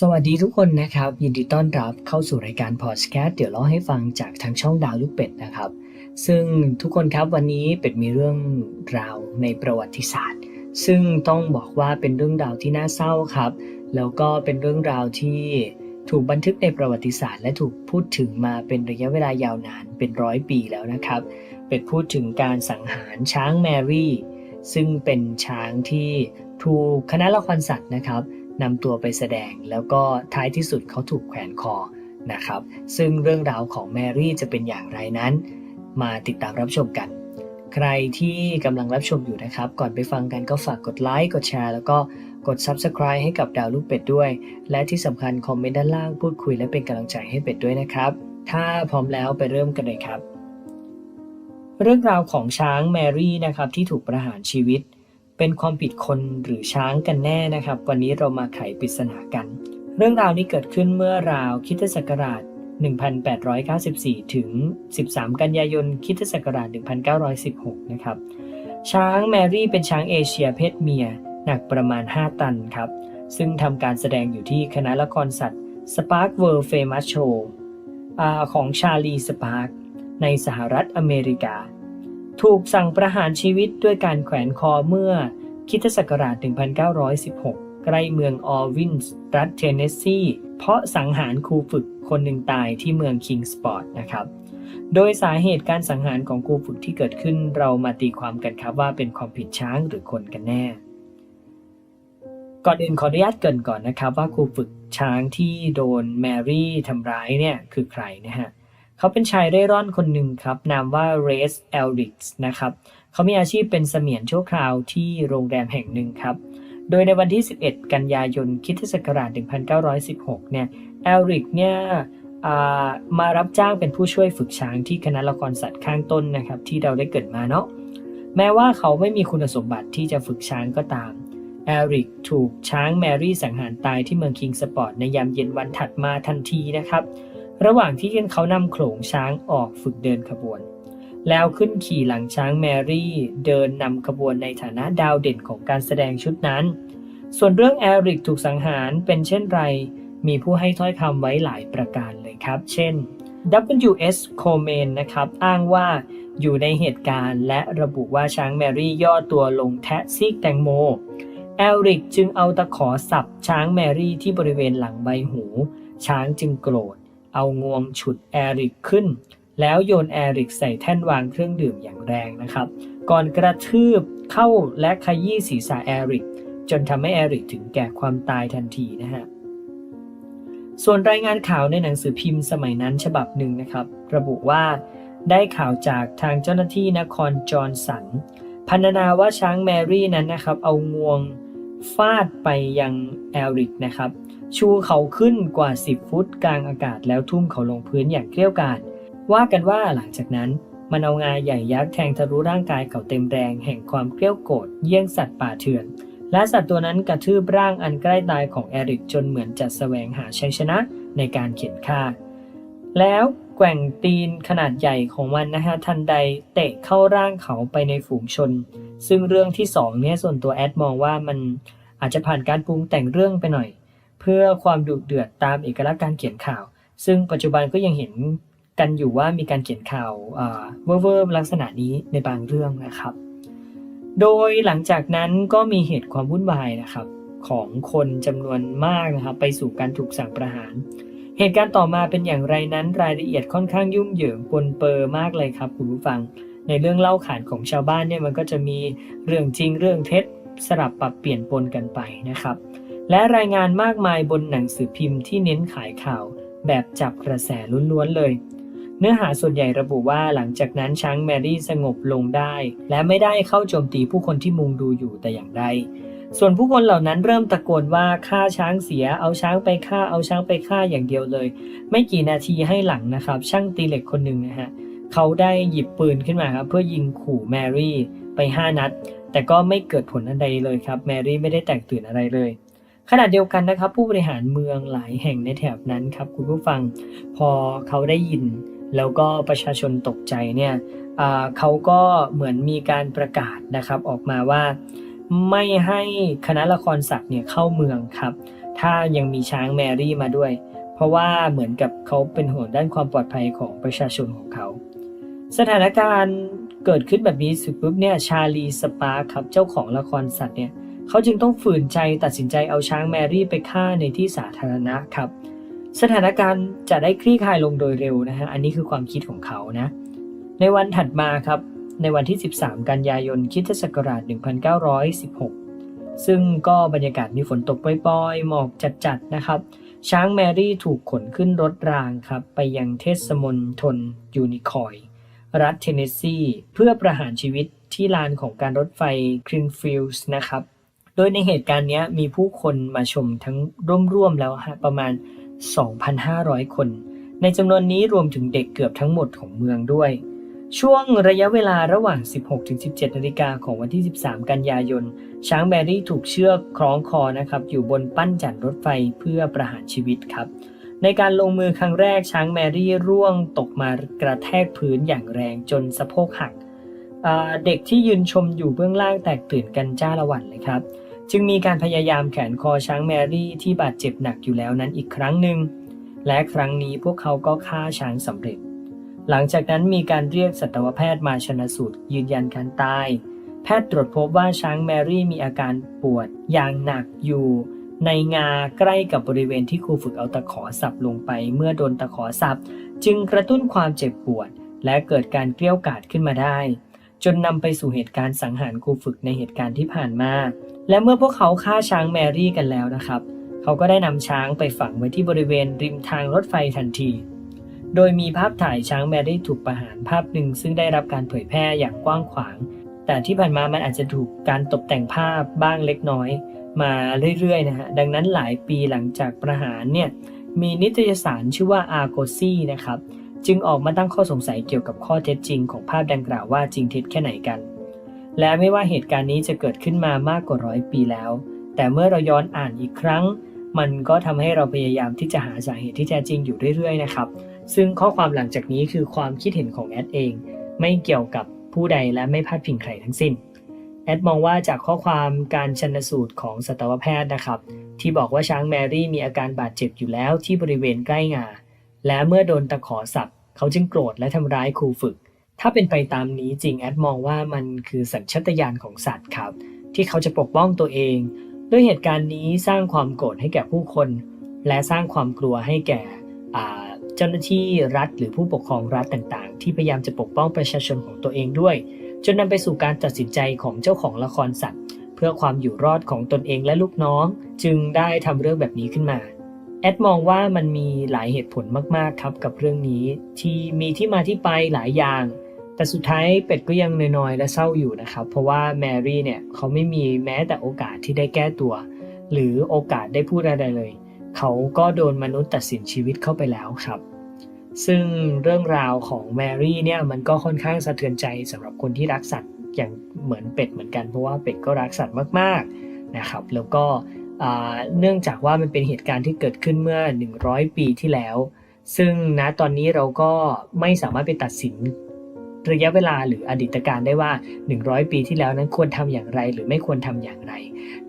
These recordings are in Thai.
สวัสดีทุกคนนะครับ ยินดีต้อนรับเข้าสู่รายการพอดแคสต์เดี๋ยวเล่าให้ฟังจากทางช่องดาวลูกเป็ดนะครับ ซึ่งทุกคนครับวันนี้เป็ดมีเรื่องราวในประวัติศาสตร์ ซึ่งต้องบอกว่าเป็นเรื่องราวที่น่าเศร้าครับ แล้วก็เป็นเรื่องราวที่ถูกบันทึกในประวัติศาสตร์ และถูกพูดถึงมาเป็นระยะเวลายาวนานเป็นร้อยปีแล้วนะครับ เป็ดพูดถึงการสังหารช้างแมรี่ ซึ่งเป็นช้างที่ถูกคณะละครสัตว์นะครับ นำตัวไปแสดง แล้วก็ท้ายที่สุดเขาถูกแขวนคอนะครับ ซึ่งเรื่องราวของแมรี่จะเป็นอย่างไรนั้น มาติดตามรับชมกัน ใครที่กำลังรับชมอยู่นะครับ ก่อนไปฟังกันก็ฝากกดไลค์กดแชร์แล้วก็กด Subscribe ให้กับดาวลูกเป็ดด้วย และที่สำคัญคอมเมนต์ด้านล่างพูดคุยและเป็นกำลังใจให้เป็ดด้วยนะครับ ถ้าพร้อมแล้วไปเริ่มกันเลยครับ เรื่องราวของช้างแมรี่นะครับที่ถูกประหารชีวิต เป็นความผิดคนหรือช้างกันแน่นะครับ วันนี้เรามาไขปริศนากัน เรื่องราวนี้เกิดขึ้นเมื่อราวคริสตศักราช 1894 ถึง 13 กันยายนคริสตศักราช 1916 นะครับ ช้างแมรี่เป็นช้างเอเชียเพศเมียหนักประมาณ 5 ตันครับ ซึ่งทำการแสดงอยู่ที่คณะละครสัตว์ Spark World Famous Show อของชาลีสปาร์กในสหรัฐอเมริกา ถูกสั่งประหารชีวิตด้วยการแขวนคอเมื่อคริสตศักราช 1916 ใกล้เมืองออวินส์รัฐเทนเนสซี เพราะสังหารครูฝึกคนหนึ่งตายที่เมืองคิงสปอร์ตนะครับ โดยสาเหตุการสังหารของครูฝึกที่เกิดขึ้นเรามาตีความกันครับว่าเป็นความผิดช้างหรือคนกันแน่ ก่อนอื่นขออนุญาตเกินก่อนนะครับว่าครูฝึกช้างที่โดนแมรี่ทำร้ายเนี่ยคือใครนะฮะเขาเป็นชายเร่ร่อนคนหนึ่งครับ นามว่าเรสเอลริกส์นะครับ เขามีอาชีพเป็นเสมียนชั่วคราวที่โรงแรมแห่งหนึ่งครับ โดยในวันที่ 11 กันยายนคริสตศักราช 1916 เนี่ยเอลริกเนี่ยมารับจ้างเป็นผู้ช่วยฝึกช้างที่คณะละครสัตว์ข้างต้นนะครับ ที่เราได้เกิดมาเนาะแม้ว่าเขาไม่มีคุณสมบัติที่จะฝึกช้างก็ตามเอริกถูกช้างแมรี่สังหารตายที่เมืองคิงสปอร์ตในยามเย็นวันถัดมาทันทีนะครับ ระหว่างที่เขานำโขลงช้างออกฝึกเดินขบวน แล้วขึ้นขี่หลังช้างแมรี่เดินนำขบวนในฐานะดาวเด่นของการแสดงชุดนั้น ส่วนเรื่องแอริกถูกสังหารเป็นเช่นไร มีผู้ให้ถ้อยคำไว้หลายประการเลยครับ เช่น W.S. Coleman นะครับอ้างว่าอยู่ในเหตุการณ์และระบุว่าช้างแมรี่ย่อตัวลงแทะซีกแตงโม แอริกจึงเอาตะขอสับช้างแมรี่ที่บริเวณหลังใบหู ช้างจึงโกรธ เอางวงฉุดแอริกขึ้น แล้วโยนแอริกใส่แท่นวางเครื่องดื่มอย่างแรงนะครับ ก่อนกระทืบเข้าและขยี้ศีรษะแอริก จนทำให้แอริกถึงแก่ความตายทันทีนะฮะส่วนรายงานข่าวในหนังสือพิมพ์สมัยนั้นฉบับหนึ่งนะครับ ระบุว่าได้ข่าวจากทางเจ้าหน้าที่นครจอห์นสันพรรณนาว่าช้างแมรี่นั้นนะครับ เอางวงฟาดไปยังแอริกนะครับ ชูเขาขึ้นกว่า 10 ฟุตกลางอากาศแล้วทุ่มเขาลงพื้นอย่างเกลี้ยกล่อมว่ากันว่าหลังจากนั้นมันเอางาใหญ่ยักษ์แทงทะลุร่างกายเขาเต็มแรงแห่งความเกลี้ยโกรธเยี่ยงสัตว์ป่าเถื่อน และสัตว์ตัวนั้นกระทืบร่างอันใกล้ตายของแอริกจนเหมือนจะแสวงหาชัยชนะในการเข็นฆ่า แล้วแกว่งตีนขนาดใหญ่ของมันนะฮะทันใดเตะเข้าร่างเขาไปในฝูงชน ซึ่งเรื่องที่สองเนี่ยส่วนตัวแอดมองว่ามันอาจจะผ่านการปรุงแต่งเรื่องไปหน่อย พื่อความดุเดือดตามเอกลักษณ์การเขียนข่าว ซึ่งปัจจุบันก็ยังเห็นกันอยู่ว่ามีการเขียนข่าวเวอร์เวอร์ลักษณะนี้ในบางเรื่องนะครับ โดยหลังจากนั้นก็มีเหตุความวุ่นวายนะครับของคนจำนวนมากนะครับไปสู่การถูกสั่งประหาร เหตุการณ์ต่อมาเป็นอย่างไรนั้นรายละเอียดค่อนข้างยุ่งเหยิงปนเปอร์มากเลยครับคุณผู้ฟัง ในเรื่องเล่าขานของชาวบ้านเนี่ยมันก็จะมีเรื่องจริงเรื่องเท็จสลับปรับเปลี่ยนปนกันไปนะครับ และรายงานมากมายบนหนังสือพิมพ์ที่เน้นขายข่าว แบบจับกระแสล้วนๆเลย เนื้อหาส่วนใหญ่ระบุว่าหลังจากนั้นช้างแมรี่สงบลงได้ และไม่ได้เข้าโจมตีผู้คนที่มุงดูอยู่แต่อย่างใดส่วนผู้คนเหล่านั้นเริ่มตะโกนว่าฆ่าช้างเสีย เอาช้างไปฆ่า เอาช้างไปฆ่าอย่างเดียวเลย ไม่กี่นาทีให้หลังนะครับ ช่างตีเหล็กคนหนึ่งนะฮะเขาได้หยิบปืนขึ้นมาครับเพื่อยิงขู่แมรี่ไป 5 นัด แต่ก็ไม่เกิดผลอันใดเลยครับ แมรี่ไม่ได้แตกตื่นอะไรเลย ขณะเดียวกันนะครับ ผู้บริหารเมืองหลายแห่งในแถบนั้นครับคุณผู้ฟังพอเขาได้ยิน แล้วก็ประชาชนตกใจเนี่ยเขาก็เหมือนมีการประกาศนะครับออกมาว่า ไม่ให้คณะละครสัตว์เนี่ยเข้าเมืองครับ ถ้ายังมีช้างแมรี่มาด้วย เพราะว่าเหมือนกับเขาเป็นห่วงด้านความปลอดภัยของประชาชนของเขา สถานการณ์เกิดขึ้นแบบนี้สุดปุ๊บเนี่ยชาลีสปาร์ครับเจ้าของละครสัตว์เนี่ย เขาจึงต้องฝืนใจตัดสินใจเอาช้างแมรี่ไปฆ่าในที่สาธารณะครับ สถานการณ์จะได้คลี่คลายลงโดยเร็วนะฮะ อันนี้คือความคิดของเขานะ ในวันถัดมาครับ ในวันที่ 13 กันยายนคริสตศักราช 1916 ซึ่งก็บรรยากาศมีฝนตกปล่อยๆ หมอกจัดๆ นะครับ ช้างแมรี่ถูกขนขึ้นรถรางครับ ไปยังเทศมนทนยูนิคอยรัฐเทนเนสซีเพื่อประหารชีวิตที่ลานของการรถไฟครินฟิลส์นะครับ โดยในเหตุการณ์นี้มีผู้คนมาชมทั้งร่วมๆแล้วฮะประมาณ 2,500 คน ในจำนวนนี้รวมถึงเด็กเกือบทั้งหมดของเมืองด้วย ช่วงระยะเวลาระหว่าง 16-17นาฬิกาของวันที่ 13 กันยายน ช้างแบรี่ถูกเชือกคล้องคอนะครับ อยู่บนปั้นจันรถไฟเพื่อประหารชีวิตครับ ในการลงมือครั้งแรกช้างแมรี่ร่วงตกมากระแทกพื้นอย่างแรงจนสะโพกหักเด็กที่ยืนชมอยู่เบื้องล่างแตกตื่นกันจ้าละวันเลยครับ จึงมีการพยายามแขวนคอช้างแมรี่ที่บาดเจ็บหนักอยู่แล้วนั้นอีกครั้งหนึ่ง และครั้งนี้พวกเขาก็ฆ่าช้างสำเร็จ หลังจากนั้นมีการเรียกสัตวแพทย์มาชนะสูตรยืนยันการตาย แพทย์ตรวจพบว่าช้างแมรี่มีอาการปวดอย่างหนักอยู่ ในงาใกล้กับบริเวณที่ครูฝึกเอาตะขอสับลงไป เมื่อโดนตะขอสับ จึงกระตุ้นความเจ็บปวด และเกิดการเกลี้ยวกาดขึ้นมาได้ จนนำไปสู่เหตุการณ์สังหารครูฝึกในเหตุการณ์ที่ผ่านมา และเมื่อพวกเขาฆ่าช้างแมรี่กันแล้วนะครับ เขาก็ได้นำช้างไปฝังไว้ที่บริเวณริมทางรถไฟทันที โดยมีภาพถ่ายช้างแมรี่ถูกประหารภาพหนึ่งซึ่งได้รับการเผยแพร่อย่างกว้างขวาง แต่ที่ผ่านมามันอาจจะถูกการตกแต่งภาพบ้างเล็กน้อย มาเรื่อยๆนะฮะ ดังนั้นหลายปีหลังจากประหารเนี่ยมีนิตยสารชื่อว่า Argosy นะครับ จึงออกมาตั้งข้อสงสัยเกี่ยวกับข้อเท็จจริงของภาพดังกล่าวว่าจริงเท็จแค่ไหนกัน และไม่ว่าเหตุการณ์นี้จะเกิดขึ้นมามากกว่าร้อยปีแล้ว แต่เมื่อเราย้อนอ่านอีกครั้ง มันก็ทำให้เราพยายามที่จะหาสาเหตุที่แท้จริงอยู่เรื่อยๆนะครับ ซึ่งข้อความหลังจากนี้คือความคิดเห็นของแอดเอง ไม่เกี่ยวกับผู้ใดและไม่พาดพิงใครทั้งสิ้น แอดมองว่าจากข้อความการชันสูตรของสัตวแพทย์นะครับ ที่บอกว่าช้างแมรี่มีอาการบาดเจ็บอยู่แล้วที่บริเวณใกล้งา และเมื่อโดนตะขอสับเขาจึงโกรธและทำร้ายครูฝึก ถ้าเป็นไปตามนี้จริงแอดมองว่ามันคือสัญชาตญาณของสัตว์ครับ ที่เขาจะปกป้องตัวเอง ด้วยเหตุการณ์นี้สร้างความโกรธให้แก่ผู้คน และสร้างความกลัวให้แก่เจ้าหน้าที่รัฐ หรือผู้ปกครองรัฐต่างๆ ที่พยายามจะปกป้องประชาชนของตัวเองด้วย จนนำไปสู่การตัดสินใจของเจ้าของละครสัตว์ เพื่อความอยู่รอดของตนเองและลูกน้อง จึงได้ทำเรื่องแบบนี้ขึ้นมาแอดมองว่ามันมีหลายเหตุผลมากๆครับกับเรื่องนี้ ที่มีที่มาที่ไปหลายอย่าง แต่สุดท้ายเป็ดก็ยังน้อยๆ และเศร้าอยู่นะครับ เพราะว่าแมรี่เนี่ยเขาไม่มีแม้แต่โอกาสที่ได้แก้ตัว หรือโอกาสได้พูดอะไรเลย เขาก็โดนมนุษย์ตัดสินชีวิตเข้าไปแล้วครับ ซึ่งเรื่องราวของแมรี่เนี่ยมันก็ค่อนข้างสะเทือนใจสำหรับคนที่รักสัตว์อย่างเหมือนเป็ดเหมือนกันเพราะว่าเป็ดก็รักสัตว์มากๆนะครับ แล้วก็เนื่องจากว่ามันเป็นเหตุการณ์ที่เกิดขึ้นเมื่อ 100 ปีที่แล้ว ซึ่งณตอนนี้เราก็ไม่สามารถไปตัดสิน ระยะเวลาหรืออดีตการได้ว่า 100 ปีที่แล้วนั้นควรทำอย่างไร หรือไม่ควรทำอย่างไร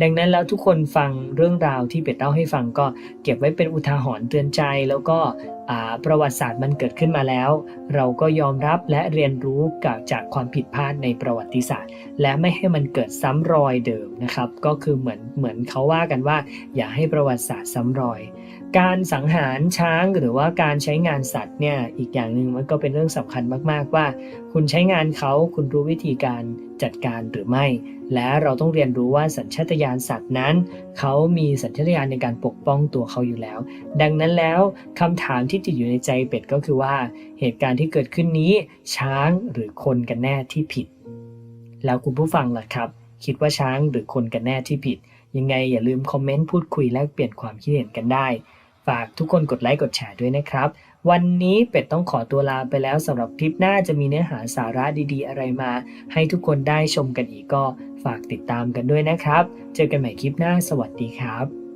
ดังนั้นแล้วทุกคนฟังเรื่องราวที่เป็ดเล่าให้ฟังก็เก็บไว้เป็นอุทาหรณ์เตือนใจแล้วก็ประวัติศาสตร์มันเกิดขึ้นมาแล้ว เราก็ยอมรับและเรียนรู้กับจากความผิดพลาดในประวัติศาสตร์ และไม่ให้มันเกิดซ้ำรอยเดิมนะครับ ก็คือเหมือนเหมือนเขาว่ากันว่า อย่าให้ประวัติศาสตร์ซ้ำรอย การสังหารช้างหรือว่าการใช้งานสัตว์เนี่ยอีกอย่างหนึ่งมันก็เป็นเรื่องสำคัญมากๆว่าคุณใช้งานเขาคุณรู้วิธีการจัดการหรือไม่ และเราต้องเรียนรู้ว่าสัญชาตญาณสัตว์นั้น เขามีสัญชาตญาณในการปกป้องตัวเขาอยู่แล้ว ดังนั้นแล้วคำถามที่ติดอยู่ในใจเป็ดก็คือว่า เหตุการณ์ที่เกิดขึ้นนี้ ช้างหรือคนกันแน่ที่ผิด แล้วคุณผู้ฟังล่ะครับ คิดว่าช้างหรือคนกันแน่ที่ผิด ยังไงอย่าลืมคอมเมนต์พูดคุยแลกเปลี่ยนความคิดเห็นกันได้ ฝากทุกคนกดไลค์กดแชร์ด้วยนะครับ วันนี้เป็ดต้องขอตัวลาไปแล้วสำหรับคลิปหน้าจะมีเนื้อหาสาระดีๆ อะไรมา ให้ทุกคนได้ชมกันอีกก็ฝากติดตามกันด้วยนะครับ เจอกันใหม่คลิปหน้าสวัสดีครับ